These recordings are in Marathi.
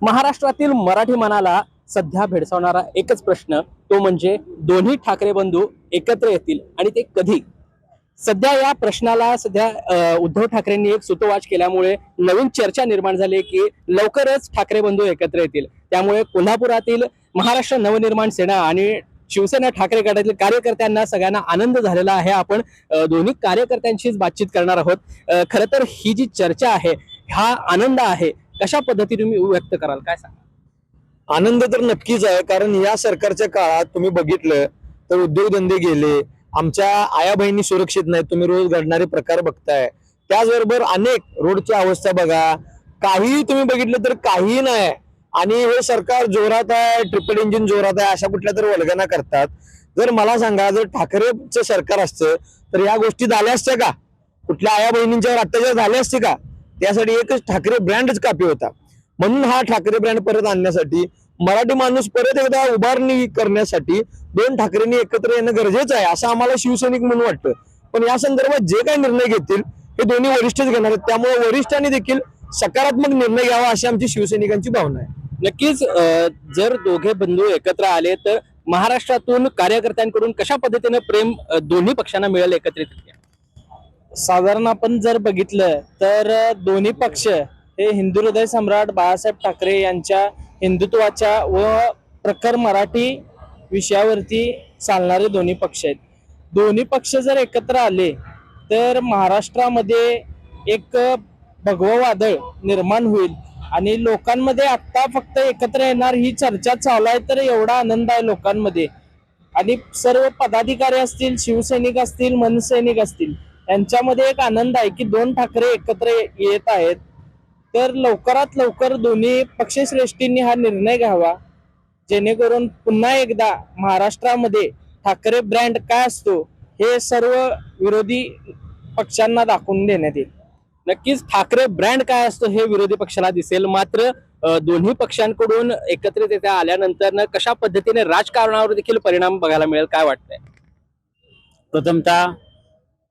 महाराष्ट्रातील मराठी मनाला सध्या भेडसावणारा एकच प्रश्न तो म्हणजे दोन्ही ठाकरे बंधू एकत्र येतील आणि ते कधी? सध्या या प्रश्नाला सध्या उद्धव ठाकरेंनी एक सुतोवाच केल्यामुळे नवीन चर्चा निर्माण झाली की लवकरच ठाकरे बंधू एकत्र येतील. त्यामुळे कोल्हापुरातील महाराष्ट्र नवनिर्माण सेना आणि शिवसेना ठाकरे गटातील कार्यकर्त्यांना सगळ्यांना आनंद झालेला आहे. आपण दोन्ही कार्यकर्त्यांशीच बातचीत करणार आहोत. खरं तर ही जी चर्चा आहे हा आनंद आहे. कशा पद्धतीने तुम्ही व्यक्त कराल? काय सांगा आनंद तर नक्कीच आहे कारण या सरकारच्या काळात तुम्ही बघितलं तर उद्योगधंदे गेले आमच्या आया बहिणी सुरक्षित नाहीत तुम्ही रोज घडणारे प्रकार बघताय. त्याचबरोबर अनेक रोडची अवस्था बघा काही तुम्ही बघितलं तर काही नाही. आणि हे सरकार जोरात आहे ट्रिपल इंजिन जोरात आहे अशा कुठल्या तर वल्गना करतात. जर मला सांगा जर ठाकरेचं सरकार असतं तर या गोष्टी झाल्या असत्या का? कुठल्या आया बहिणींच्यावर अत्याचार झाले असते का? त्यासाठी एकच ठाकरे ब्रँडच कापी होता. म्हणून हा ठाकरे ब्रँड परत आणण्यासाठी मराठी माणूस परत एकदा उभारणी करण्यासाठी दोन ठाकरेंनी एकत्र येणं गरजेचं आहे असं आम्हाला शिवसैनिक म्हणून वाटतं. पण या संदर्भात जे काही निर्णय घेतील हे दोन्ही वरिष्ठच घेणार आहेत. त्यामुळे वरिष्ठांनी देखील सकारात्मक निर्णय घ्यावा अशी आमची शिवसैनिकांची भावना आहे. नक्कीच जर दोघे बंधू एकत्र आले तर महाराष्ट्रातून कार्यकर्त्यांकडून कशा पद्धतीने प्रेम दोन्ही पक्षांना मिळेल एकत्रित साधारण आपण जर बघितलं तर दोन्ही पक्ष हे हिंदू हृदय सम्राट बाळासाहेब ठाकरे यांच्या हिंदुत्वाच्या व प्रखर मराठी विषयावरती चालणारे दोन्ही पक्ष आहेत. दोन्ही पक्ष जर एकत्र आले तर महाराष्ट्रामध्ये एक भगवं वादळ निर्माण होईल आणि लोकांमध्ये आत्ता फक्त एकत्र येणार ही चर्चा चालू आहे तर एवढा आनंद आहे लोकांमध्ये. आणि सर्व पदाधिकारी असतील शिवसैनिक असतील मनसैनिक असतील यांच्यामध्ये एक आनंद आहे की दोन ठाकरे एकत्र येत आहेत. तर लवकरात लवकर दोन्ही पक्षश्रेष्ठींनी हा निर्णय घ्यावा. जेणेकरून पुन्हा एकदा महाराष्ट्रामध्ये ठाकरे ब्रँड काय असतो हे सर्व विरोधी पक्षांना दाखवून देण्यात येईल. नक्कीच ठाकरे ब्रँड काय असतो हे विरोधी पक्षाला दिसेल. मात्र दोन्ही पक्षांकडून एकत्रित येथे आल्यानंतर कशा पद्धतीने राजकारणावर देखील परिणाम बघायला मिळेल काय वाटतंय? प्रथमतः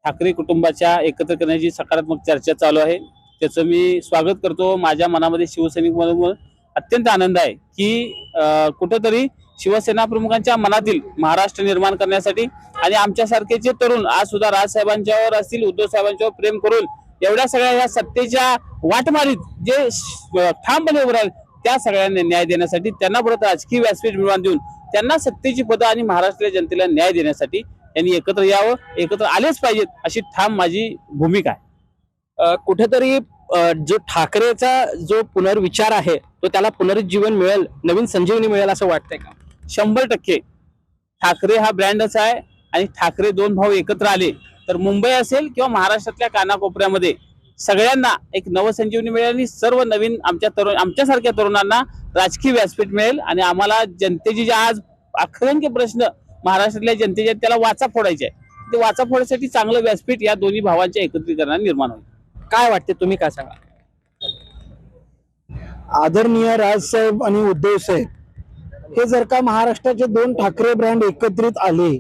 ठाकरे कुटुंबाच्या एकत्र करण्याची सकारात्मक चर्चा चालू आहे. त्याचं मी स्वागत करतो. माझ्या मनामध्ये शिवसैनिक म्हणून अत्यंत आनंद आहे की कुठंतरी शिवसेना प्रमुखांच्या मनातील महाराष्ट्र निर्माण करण्यासाठी आणि आमच्यासारखेचे तरुण आज सुद्धा राजसाहेबांच्यावर असतील उद्धव साहेबांच्यावर प्रेम करून एवढ्या सगळ्या ह्या सत्तेच्या वाटमारीत जे ठामपणे उभं राहील त्या सगळ्यांना न्याय देण्यासाठी त्यांना परत राजकीय व्यासपीठ मिळवून देऊन त्यांना सत्तेची पदं आणि महाराष्ट्राच्या जनतेला न्याय देण्यासाठी यांनी एकत्र यावं एकत्र आलेच पाहिजेत अशी ठाम माझी भूमिका आहे. कुठेतरी जो ठाकरेचा जो पुनर्विचार आहे तो त्याला पुनरुज्जीवन मिळेल नवीन संजीवनी मिळेल असं वाटतंय का? शंभर टक्के. ठाकरे हा ब्रँडच आहे आणि ठाकरे दोन भाऊ एकत्र आले तर मुंबई असेल किंवा महाराष्ट्रातल्या कानाकोपऱ्यामध्ये सगळ्यांना एक नवसंजीवनी मिळेल आणि सर्व नवीन आमच्या तरुण आमच्यासारख्या तरुणांना राजकीय व्यासपीठ मिळेल आणि आम्हाला जनतेची जे आज अखरंख्य प्रश्न महाराष्ट्रातल्या जनतेच्या त्याला वाचा फोडायचे आहे. ते वाचा फोडायसाठी चांगलं व्यासपीठ या दोन्ही भावांच्या एकत्रीकरणाने निर्माण होईल. काय वाटते तुम्ही काय सांगा आदरणीय राजसाहेब आणि उद्धव साहेब हे जर का महाराष्ट्राचे दोन ठाकरे ब्रँड एकत्रित आले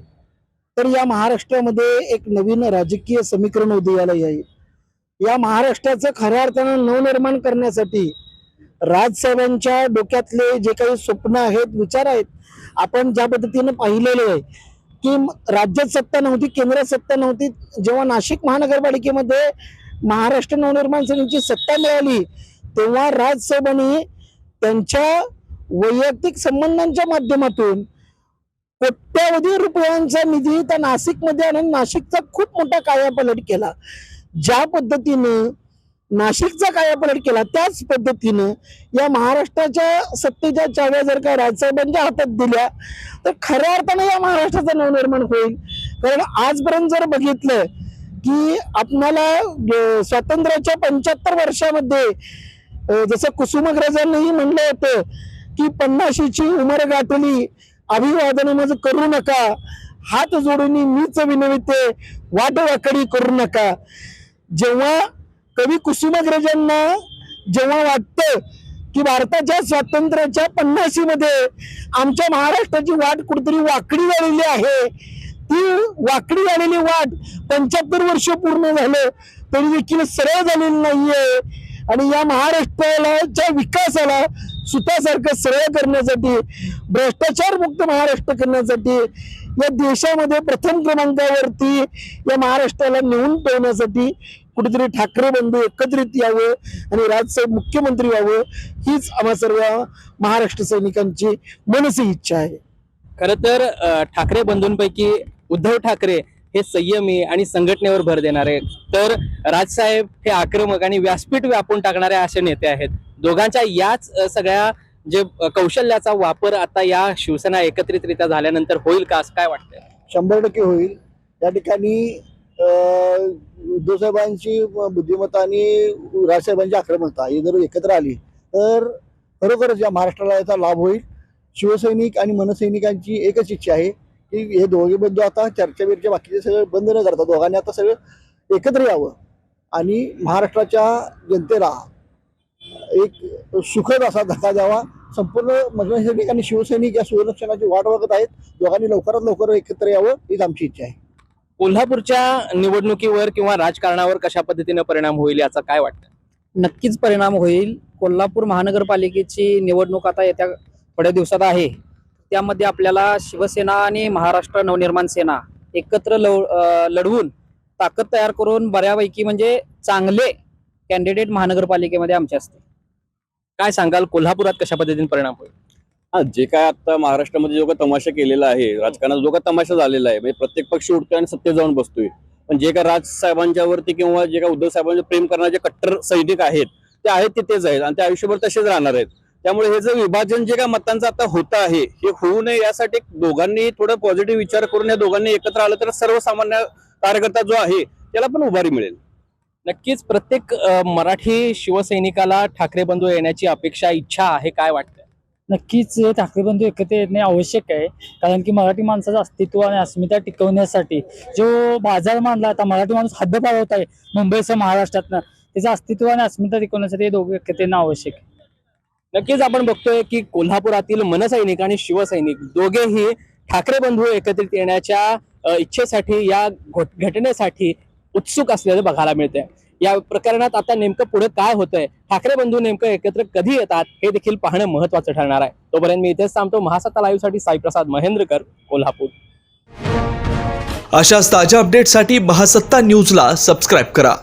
तर या महाराष्ट्रामध्ये एक नवीन राजकीय समीकरण उदयाला येईल. या महाराष्ट्राचं खऱ्या अर्थानं नवनिर्माण करण्यासाठी राजसाहेबांच्या डोक्यातले जे काही स्वप्न आहेत विचार आहेत आपण ज्या पद्धतीनं पाहिलेले आहे की राज्यात सत्ता नव्हती केंद्रात सत्ता नव्हती जेव्हा नाशिक महानगरपालिकेमध्ये महाराष्ट्र नवनिर्माण सेनेची सत्ता मिळाली तेव्हा राजसाहेबांनी त्यांच्या वैयक्तिक संबंधांच्या माध्यमातून कोट्यावधी रुपयांचा निधी त्या नाशिकमध्ये आणून नाशिकचा खूप मोठा कायापलट केला. ज्या पद्धतीने नाशिकचा कायापलट केला त्याच पद्धतीनं या महाराष्ट्राच्या सत्तेच्या चाव्या जर का राजसाहेबांच्या हातात दिल्या तर खऱ्या अर्थानं या महाराष्ट्राचं नवनिर्माण होईल. कारण आजपर्यंत जर बघितलं की आपणाला स्वातंत्र्याच्या पंच्याहत्तर वर्षामध्ये जसं कुसुमग्रजांनीही म्हणलं होतं की पन्नाशीची उमर गाठली अभिवादन माझं करू नका हात जोडून मीच विनविते वाट वाकडी करू नका. जेव्हा कवी कुसुमाग्रजांना जेव्हा वाटतं की भारताच्या स्वातंत्र्याच्या पन्नाशी मध्ये आमच्या महाराष्ट्राची वाट कुठेतरी वाकडी झालेली आहे ती वाकडी झालेली वाट पंच्याहत्तर वर्ष पूर्ण झालं तरी देखील सरळ झालेली नाहीये. आणि या महाराष्ट्राला विकासाला सुतासारखं सरळ करण्यासाठी भ्रष्टाचार मुक्त महाराष्ट्र करण्यासाठी या देशामध्ये प्रथम क्रमांकावरती या महाराष्ट्राला नेऊन ठेवण्यासाठी कुठेतरी ठाकरे बंधू एकत्रित यावं आणि राजसाहेब मुख्यमंत्री व्हावं हीच आम्हा सर्व महाराष्ट्र सैनिकांची मनसी इच्छा आहे. खर तर ठाकरे बंधूंपैकी उद्धव ठाकरे हे संयमी आणि संघटनेवर भर देणारे तर राजसाहेब हे आक्रमक आणि व्यासपीठ व्यापून टाकणारे असे नेते आहेत. दोघांच्या याच सगळ्या जे कौशल्याचा वापर आता या शिवसेना एकत्रितरित्या झाल्यानंतर होईल का असं काय वाटतंय? शंभर टक्के होईल. या ठिकाणी अं, बुद्धिमत्ता आणि राजसाहेबांची आक्रमकता ही जर एकत्र आली तर खरोखरच या महाराष्ट्राला याचा लाभ होईल. शिवसैनिक आणि मनसैनिकांची एकच इच्छा आहे की हे दोघे बंधू आता चर्चा बिर्चा बाकीचे सगळं बंद न करता दोघांनी आता सगळं एकत्र यावं आणि महाराष्ट्राच्या जनतेला एक सुखद असा धक्का द्यावा. संपूर्ण मनसैनिक आणि शिवसैनिक या सुरक्षणाची वाट बघत आहेत. दोघांनी लवकरात लवकर एकत्र यावं हीच आमची इच्छा आहे. कोल्हापूरच्या निवडणुकीवर किंवा राजकारणावर कशा पद्धतीने परिणाम होईल याचा काय वाटतं? नक्कीच परिणाम होईल. कोल्हापूर महानगरपालिकेची निवडणूक आता येत्या थोड्या दिवसात आहे. त्यामध्ये आपल्याला शिवसेना आणि महाराष्ट्र नवनिर्माण सेना एकत्र लव लढवून ताकद तयार करून बऱ्यापैकी म्हणजे चांगले कॅन्डिडेट महानगरपालिकेमध्ये आमचे असते काय सांगाल? कोल्हापुरात कशा पद्धतीने परिणाम होईल? हा जे काय आता महाराष्ट्रामध्ये जो काय तमाशा केलेला आहे राजकारणात जो काय तमाशा झालेला आहे म्हणजे प्रत्येक पक्ष उठतोय आणि सत्तेत जाऊन बसतोय. पण जे काय राज साहेबांच्यावरती किंवा जे काय उद्धव साहेबांचे प्रेम करणारे कट्टर सैनिक आहेत ते आहेत ते तेच आहेत आणि ते आयुष्यभर तसेच राहणार आहेत. त्यामुळे हे जे विभाजन जे काय मतांचं आता होतं आहे हे होऊ नये यासाठी दोघांनी थोडं पॉझिटिव्ह विचार करून या दोघांनी एकत्र आलं तर सर्वसामान्य कार्यकर्ता जो आहे त्याला पण उभारी मिळेल. नक्कीच प्रत्येक मराठी शिवसैनिकाला ठाकरे बंधू येण्याची अपेक्षा इच्छा आहे काय वाटतं नक्कीच ठाकरे बंधू एकत्र येणे आवश्यक आहे. कारण की मराठी माणसाचं अस्तित्व आणि अस्मिता टिकवण्यासाठी जो बाजार मानला आता मराठी माणूस हद्दपार होत आहे मुंबईसह महाराष्ट्रातनं त्याचं अस्तित्व आणि अस्मिता टिकवण्यासाठी हे दोघे एकत्र येणं आवश्यक आहे. नक्कीच आपण बघतोय की कोल्हापुरातील मनसैनिक आणि शिवसैनिक दोघेही ठाकरे बंधू एकत्रित येण्याच्या इच्छेसाठी या घटनेसाठी उत्सुक असल्याचं बघायला मिळतंय. या प्रकरणात आता नेमकं पुढे काय होतंय? ठाकरे बंधू नेमकं एकत्र कधी येतात? हे देखील पाहणं महत्वाचं ठरणार आहे. तोपर्यंत मी इथेच थांबतो. महासत्ता लाईव्हसाठी साईप्रसाद महेंद्रकर कोल्हापूर. अशाच ताज्या अपडेटसाठी महासत्ता न्यूजला सबस्क्राईब करा.